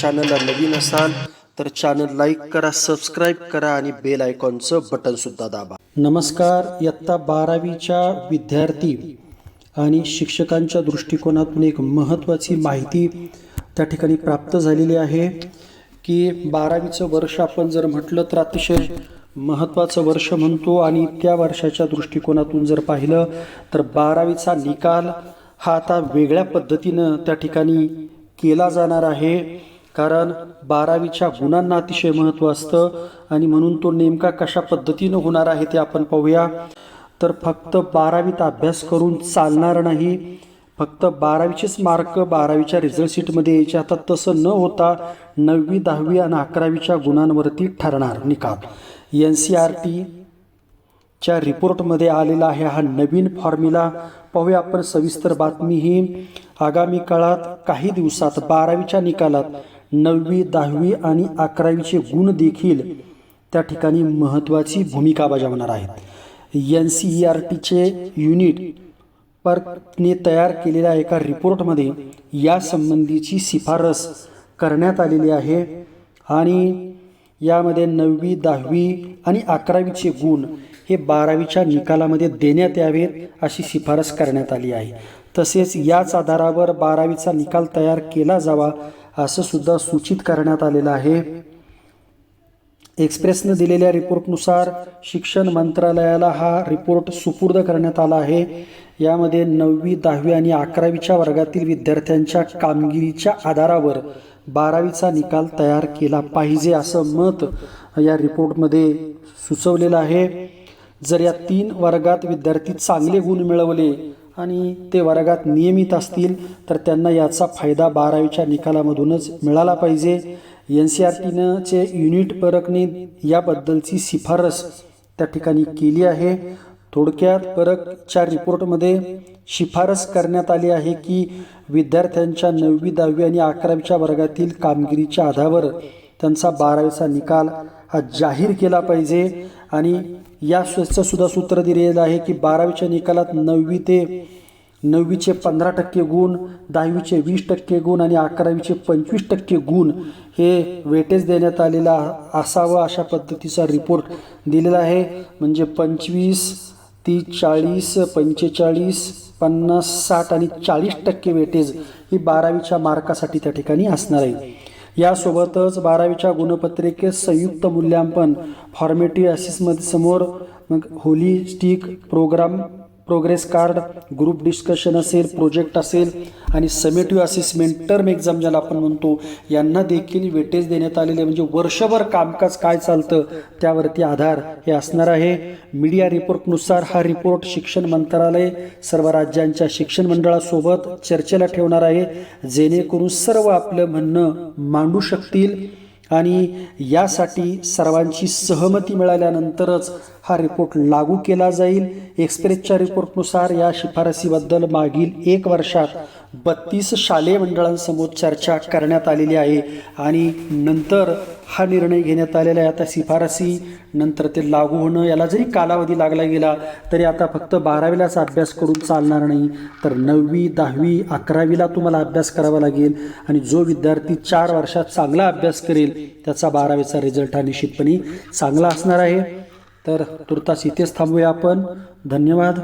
चॅनलला नवीन असाल तर चॅनल लाईक करा सबस्क्राईब करा आणि बेल आयकॉनचं बटन सुद्धा दाबा. नमस्कार इयत्ता बारावीच्या विद्यार्थी आणि शिक्षकांच्या दृष्टिकोनातून एक महत्त्वाची माहिती त्या ठिकाणी प्राप्त झालेली आहे की बारावीचं वर्ष आपण जर म्हटलं तर अतिशय महत्त्वाचं वर्ष म्हणतो आणि त्या वर्षाच्या दृष्टिकोनातून जर पाहिलं तर बारावीचा निकाल हा आता वेगळ्या पद्धतीनं त्या ठिकाणी केला जाणार आहे. कारण बारावीच्या गुणांना अतिशय महत्त्व असतं आणि म्हणून तो नेमका कशा पद्धतीनं होणार आहे ते आपण पाहूया. तर फक्त बारावीत अभ्यास करून चालणार नाही. फक्त बारावीचेच मार्क बारावीच्या रिझल्ट शीटमध्ये यायचे. आता तसं न होता नववी दहावी आणि अकरावीच्या गुणांवरती ठरणार निकाल. एन सी आर टी च्या रिपोर्टमध्ये आलेला आहे हा नवीन फॉर्म्युला. पाहूया आपण सविस्तर बातमी ही. आगामी काळात काही दिवसात बारावीच्या निकालात नववी दहावी आणि अकरावीचे गुण देखील त्या ठिकाणी महत्त्वाची भूमिका बजावणार आहेत. एन सी ई आर टीचे युनिट परने तयार केलेल्या एका रिपोर्टमध्ये या संबंधीची शिफारस करण्यात आलेली आहे आणि यामध्ये नववी दहावी आणि अकरावीचे गुण हे बारावीच्या निकालामध्ये देण्यात यावेत अशी शिफारस करण्यात आली आहे. तसेच याच आधारावर बारावीचा निकाल तयार केला जावा असं सुद्धा सूचित करण्यात आलेलं आहे. एक्सप्रेसनं दिलेल्या रिपोर्टनुसार शिक्षण मंत्रालयाला हा रिपोर्ट सुपूर्द करण्यात आला आहे. यामध्ये नववी दहावी आणि अकरावीच्या वर्गातील विद्यार्थ्यांच्या कामगिरीच्या आधारावर बारावीचा निकाल तयार केला पाहिजे असं मत या रिपोर्टमध्ये सुचवलेलं आहे. जर या तीन वर्गात विद्यार्थी चांगले गुण मिळवले आणि ते वर्गात नियमित असतील तर त्यांना याचा फायदा बारावीच्या निकालामधूनच मिळाला पाहिजे. एन सी आर टीनंचे युनिट परकने याबद्दलची शिफारस त्या ठिकाणी केली आहे. थोडक्यात परकच्या रिपोर्टमध्ये शिफारस करण्यात आली आहे की विद्यार्थ्यांच्या नववी दहावी आणि अकरावीच्या वर्गातील कामगिरीच्या आधारावर त्यांचा बारावीचा निकाल हा जाहीर केला पाहिजे. आणि या सुद्धा सूत्र दिलेलं आहे की बारावीच्या निकालात नववी ते नववीचे पंधरा टक्के गुण दहावीचे वीस टक्के गुण आणि अकरावीचे पंचवीस टक्के गुण हे वेटेज देण्यात आलेला असावं अशा पद्धतीचा रिपोर्ट दिलेला आहे. म्हणजे पंचवीस तीस चाळीस पंचेचाळीस पन्नास साठ आणि चाळीस टक्के वेटेज ही बारावीच्या मार्कासाठी त्या ठिकाणी असणार आहे. यासोबतच बारावीच्या गुणपत्रिकेत संयुक्त मूल्यांकन फॉर्मेटिव्ह असिसमध्ये समोर मग holistic program progress card group discussion असेल प्रोजेक्ट असेल आणि समेटिव्ह असेसमेंट टर्म एक्झाम ज्याला आपण म्हणतो यांना देखील वेटेज देण्यात आलेले म्हणजे वर्षभर कामकाज काय चालतं त्यावरती आधार हे असणार आहे. मीडिया रिपोर्टनुसार हा रिपोर्ट शिक्षण मंत्रालय सर्व राज्यांच्या शिक्षण मंडळासोबत चर्चेला ठेवणार आहे. जेणेकरून सर्व आपलं म्हणणं मांडू शकतील. आणि यासाठी सर्वांची सहमती मिळाल्यानंतरच हा रिपोर्ट लागू केला जाईल. एक्सप्रेसच्या रिपोर्टनुसार या शिफारसीबद्दल मागील एक वर्षात बत्तीस शालेय मंडळांसमोर चर्चा करण्यात आलेली आहे आणि नंतर हा निर्णय घेण्यात आलेला आहे. आता शिफारसी नंतर ते लागू होणं याला जरी कालावधी लागला गेला तरी आता फक्त बारावीलाच अभ्यास करून चालणार नाही. तर नववी दहावी अकरावीला तुम्हाला अभ्यास करावा लागेल आणि जो विद्यार्थी चार वर्षात चांगला अभ्यास करेल त्याचा बारावीचा रिझल्ट हा निश्चितपणे चांगला असणार आहे. तर तुर्तास इथेच थांबूया आपण. धन्यवाद.